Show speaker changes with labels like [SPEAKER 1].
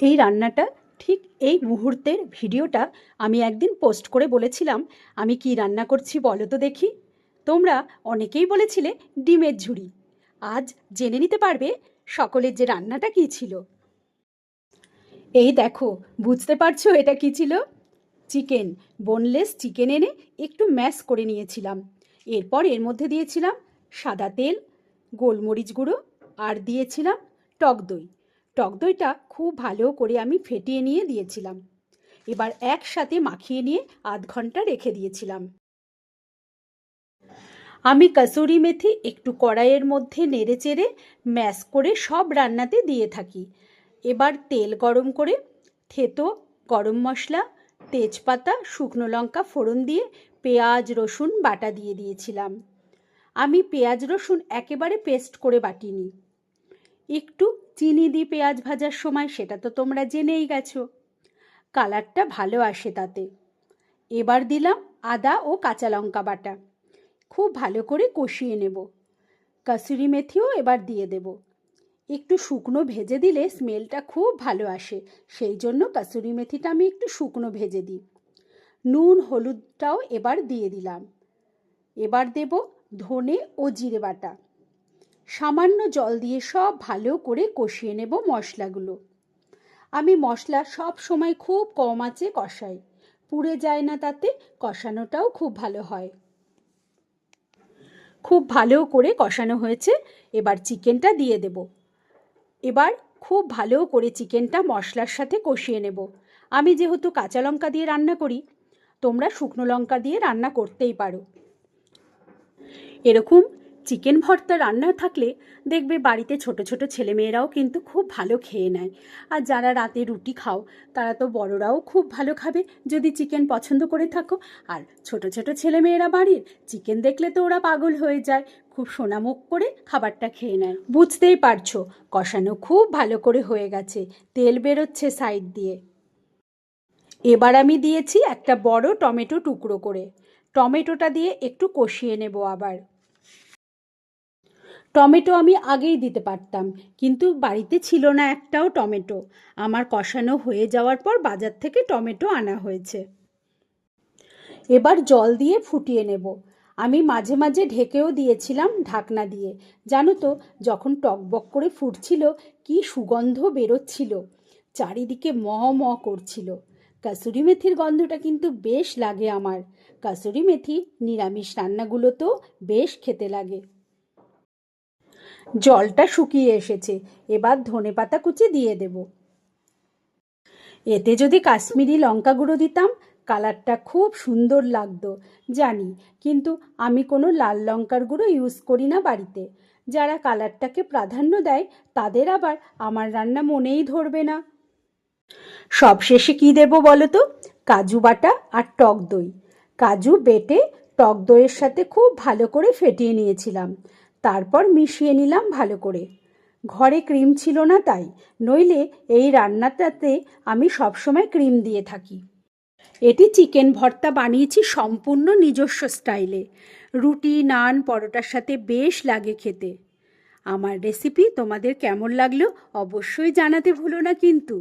[SPEAKER 1] এই রান্নাটা ঠিক এই মুহূর্তের ভিডিওটা আমি একদিন পোস্ট করে বলেছিলাম, আমি কি রান্না করছি বলো তো দেখি। তোমরা অনেকেই বলেছিলে ডিমের ঝুড়ি। আজ জেনে নিতে পারবে সকলের যে রান্নাটা কী ছিল। এই দেখো, বুঝতে পারছ এটা কি ছিল? চিকেন বোনলেস চিকেন এনে একটু ম্যাশ করে নিয়েছিলাম। এরপর এর মধ্যে দিয়েছিলাম সাদা তেল, গোলমরিচ গুঁড়ো, আর দিয়েছিলাম টক দই। টক দইটা খুব ভালো করে আমি ফেটিয়ে নিয়ে দিয়েছিলাম। এবার একসাথে মাখিয়ে নিয়ে আধ ঘণ্টা রেখে দিয়েছিলাম। আমি কসুরি মেথি একটু কড়াইয়ের মধ্যে নেড়ে চেড়ে ম্যাশ করে সব রান্নাতে দিয়ে থাকি। এবার তেল গরম করে থেতো, গরম মশলা, তেজপাতা, শুকনো লঙ্কা ফোড়ন দিয়ে পেঁয়াজ, রসুন বাটা দিয়ে দিয়েছিলাম। আমি পেঁয়াজ, রসুন একেবারে পেস্ট করে বাটিনি। একটু চিনি দিই পেঁয়াজ ভাজার সময় সেটা তো তোমরা জেনেই গেছো। কালারটা ভালো আসে তাতে। এবার দিলাম আদা ও কাঁচা লঙ্কা বাটা। খুব ভালো করে কষিয়ে নেব। কাসুরি মেথিও এবার দিয়ে দেব। একটু শুকনো ভেজে দিলে স্মেলটা খুব ভালো আসে। সেই জন্য কাসুরি মেথিটা আমি একটু শুকনো ভেজে দিই। নুন, হলুদটাও এবার দিয়ে দিলাম। এবার দেব ধনে ও জিরে বাটা। সামান্য জল দিয়ে সব ভালো করে কষিয়ে নেব মশলাগুলো। আমি মশলা সব সময় খুব কম আঁচে কষাই। পুড়ে যায় না তাতে, কষানোটাও খুব ভালো হয়। খুব ভালো করে কষানো হয়েছে, এবার চিকেনটা দিয়ে দেব। এবার খুব ভালো করে চিকেনটা মশলার সাথে কষিয়ে নেব। আমি যেহেতু কাঁচা লঙ্কা দিয়ে রান্না করি, তোমরা শুকনো লঙ্কা দিয়ে রান্না করতেই পারো। এরকম চিকেন ভর্তা রান্না থাকলে দেখবে বাড়িতে ছোট ছোট ছেলেমেয়েরাও কিন্তু খুব ভালো খেয়ে নেয়। আর যারা রাতে রুটি খাও, তারা তো বড়রাও খুব ভালো খাবে যদি চিকেন পছন্দ করে থাকো। আর ছোট ছোট ছেলেমেয়েরা বাড়ির চিকেন দেখলে তো ওরা পাগল হয়ে যায়, খুব সোনামুখ করে খাবারটা খেয়ে নেয়। বুঝতেই পারছ, কষানো খুব ভালো করে হয়ে গেছে, তেল বেরোচ্ছে সাইড দিয়ে। এবার আমি দিয়েছি একটা বড় টমেটো টুকরো করে। টমেটোটা দিয়ে একটু কষিয়ে নেব আবার। টমেটো আমি আগেই দিতে পারতাম, কিন্তু বাড়িতে ছিল না একটাও টমেটো। আমার কষানো হয়ে যাওয়ার পর বাজার থেকে টমেটো আনা হয়েছে। এবার জল দিয়ে ফুটিয়ে নেব। আমি মাঝে মাঝে ঢেকেও দিয়েছিলাম ঢাকনা দিয়ে। জানো তো, যখন টকবক করে ফুটছিল, কি সুগন্ধ বেরোচ্ছিল। চারিদিকে ম ম করছিল। কাসুরি মেথির গন্ধটা কিন্তু বেশ লাগে আমার। কাসুরি মেথি, নিরামিষ রান্নাগুলোতেও বেশ খেতে লাগে। জলটা শুকিয়ে এসেছে। এবার ধনে পাতা কুচি দিয়ে দেব। এতে যদি কাশ্মীরি লঙ্কা গুঁড়ো দিতাম, কালারটা খুব সুন্দর লাগতো, জানি। কিন্তু আমি কোনো লাল লঙ্কার গুঁড়ো ইউজ করি না বাড়িতে। যারা কালারটাকে প্রাধান্য দেয়, তাদের আবার আমার রান্না মনেই ধরবে না। সব শেষে কী দেবো বলো তো? কাজু বাটা আর টক দই। কাজু বেটে টক দইয়ের সাথে খুব ভালো করে ফেটিয়ে নিয়েছিলাম। তারপর মিশিয়ে নিলাম ভালো করে। ঘরে ক্রিম ছিল না তাই, নইলে এই রান্নাটাতে আমি সবসময় ক্রিম দিয়ে থাকি। এটি চিকেন ভর্তা বানিয়েছি সম্পূর্ণ নিজস্ব স্টাইলে। রুটি, নান, পরোটার সাথে বেশ লাগে খেতে। আমার রেসিপি তোমাদের কেমন লাগল অবশ্যই জানাতে ভুলো না কিন্তু।